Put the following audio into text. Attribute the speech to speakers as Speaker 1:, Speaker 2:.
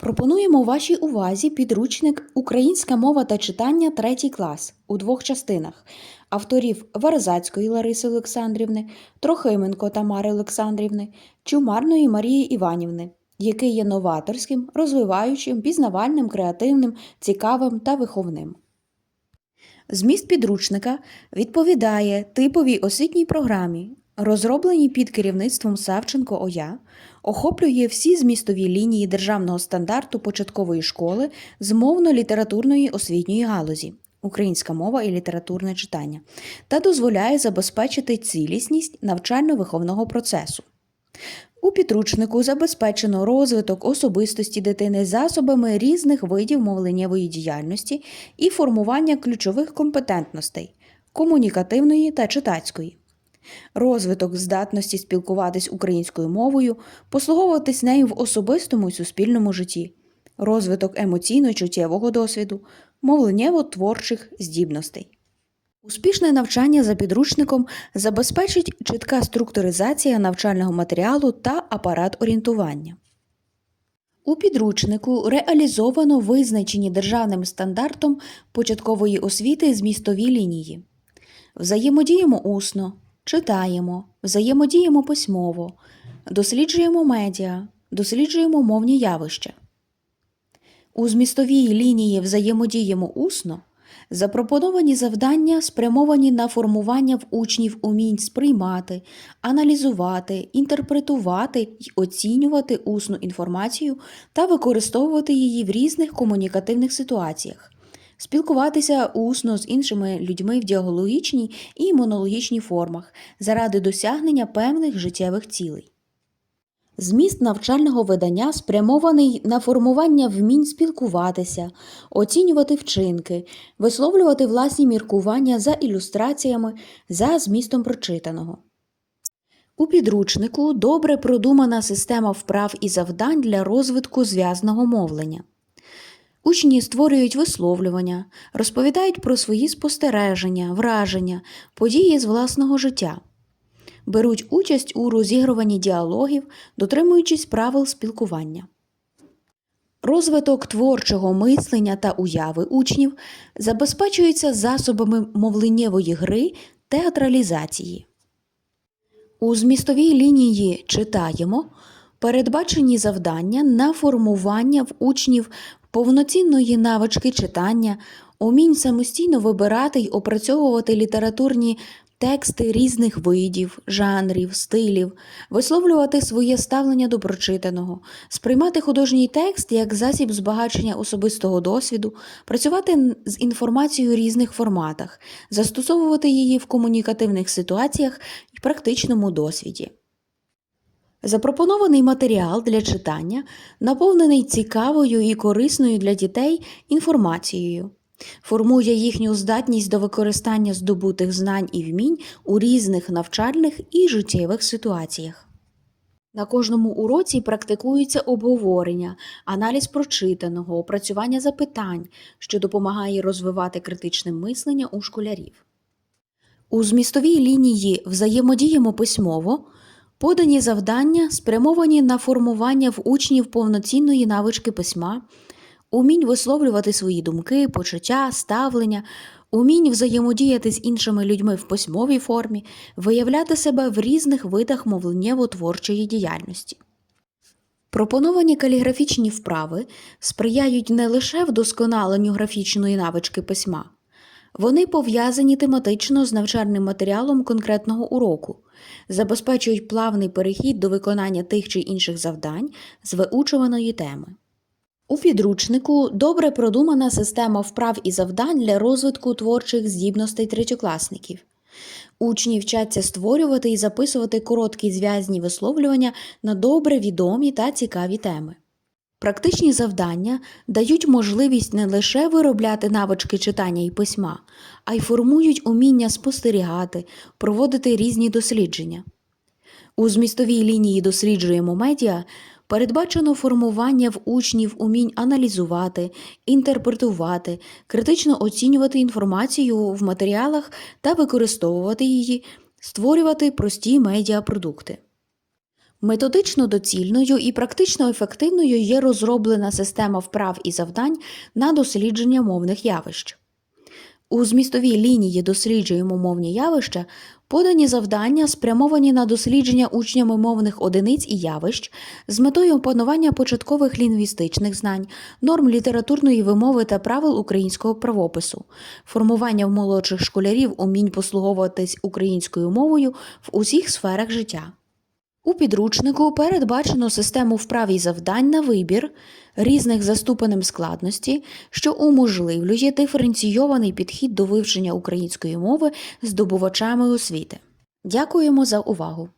Speaker 1: Пропонуємо вашій увазі підручник Українська мова та читання 3 клас у двох частинах авторів Верзацької Лариси Олександрівни, Трохименко Тамари Олександрівни, Чумарної Марії Іванівни, який є новаторським, розвиваючим, пізнавальним, креативним, цікавим та виховним. Зміст підручника відповідає типовій освітній програмі, розробленій під керівництвом Савченко ОЯ, охоплює всі змістові лінії державного стандарту початкової школи з мовно-літературної освітньої галузі українська мова і літературне читання та дозволяє забезпечити цілісність навчально-виховного процесу. У підручнику забезпечено розвиток особистості дитини засобами різних видів мовленнєвої діяльності і формування ключових компетентностей комунікативної та читацької. Розвиток здатності спілкуватись українською мовою, послуговуватись нею в особистому і суспільному житті, розвиток емоційно-чуттєвого досвіду, мовленнєво-творчих здібностей. Успішне навчання за підручником забезпечить чітка структуризація навчального матеріалу та апарат орієнтування. У підручнику реалізовано визначені державним стандартом початкової освіти змістові лінії. Взаємодіємо усно, читаємо, взаємодіємо письмово, досліджуємо медіа, досліджуємо мовні явища. У змістовій лінії взаємодіємо усно запропоновані завдання спрямовані на формування в учнів умінь сприймати, аналізувати, інтерпретувати й оцінювати усну інформацію та використовувати її в різних комунікативних ситуаціях, спілкуватися усно з іншими людьми в діалогічній і монологічній формах заради досягнення певних життєвих цілей. Зміст навчального видання спрямований на формування вмінь спілкуватися, оцінювати вчинки, висловлювати власні міркування за ілюстраціями за змістом прочитаного. У підручнику добре продумана система вправ і завдань для розвитку зв'язного мовлення. Учні створюють висловлювання, розповідають про свої спостереження, враження, події з власного життя беруть участь у розігруванні діалогів, дотримуючись правил спілкування. Розвиток творчого мислення та уяви учнів забезпечується засобами мовленнєвої гри театралізації. У змістовій лінії читаємо передбачені завдання на формування в учнів повноцінної навички читання, умінь самостійно вибирати й опрацьовувати літературні тексти різних видів, жанрів, стилів, висловлювати своє ставлення до прочитаного, сприймати художній текст як засіб збагачення особистого досвіду, працювати з інформацією у різних форматах, застосовувати її в комунікативних ситуаціях і практичному досвіді. Запропонований матеріал для читання наповнений цікавою і корисною для дітей інформацією формує їхню здатність до використання здобутих знань і вмінь у різних навчальних і життєвих ситуаціях. На кожному уроці практикується обговорення, аналіз прочитаного, опрацювання запитань, що допомагає розвивати критичне мислення у школярів. У змістовій лінії взаємодіємо письмово, подані завдання спрямовані на формування в учнів повноцінної навички письма умінь висловлювати свої думки, почуття, ставлення, умінь взаємодіяти з іншими людьми в письмовій формі, виявляти себе в різних видах мовленнєво-творчої діяльності. Пропоновані каліграфічні вправи сприяють не лише вдосконаленню графічної навички письма, вони пов'язані тематично з навчальним матеріалом конкретного уроку, забезпечують плавний перехід до виконання тих чи інших завдань з виучуваної теми. У підручнику добре продумана система вправ і завдань для розвитку творчих здібностей третьокласників. Учні вчаться створювати і записувати короткі зв'язні висловлювання на добре відомі та цікаві теми. Практичні завдання дають можливість не лише виробляти навички читання і письма, а й формують уміння спостерігати, проводити різні дослідження. У змістовій лінії досліджуємо медіа Передбачено формування в учнів умінь аналізувати, інтерпретувати, критично оцінювати інформацію в матеріалах та використовувати її, створювати прості медіапродукти. Методично доцільною і практично ефективною є розроблена система вправ і завдань на дослідження мовних явищ. У змістовій лінії досліджуємо мовні явища подані завдання, спрямовані на дослідження учнями мовних одиниць і явищ з метою опанування початкових лінгвістичних знань, норм літературної вимови та правил українського правопису, формування в молодших школярів умінь послуговуватись українською мовою в усіх сферах життя. У підручнику передбачено систему вправ і завдань на вибір різних за ступенем складності, що уможливлює диференційований підхід до вивчення української мови здобувачами освіти. Дякуємо за увагу!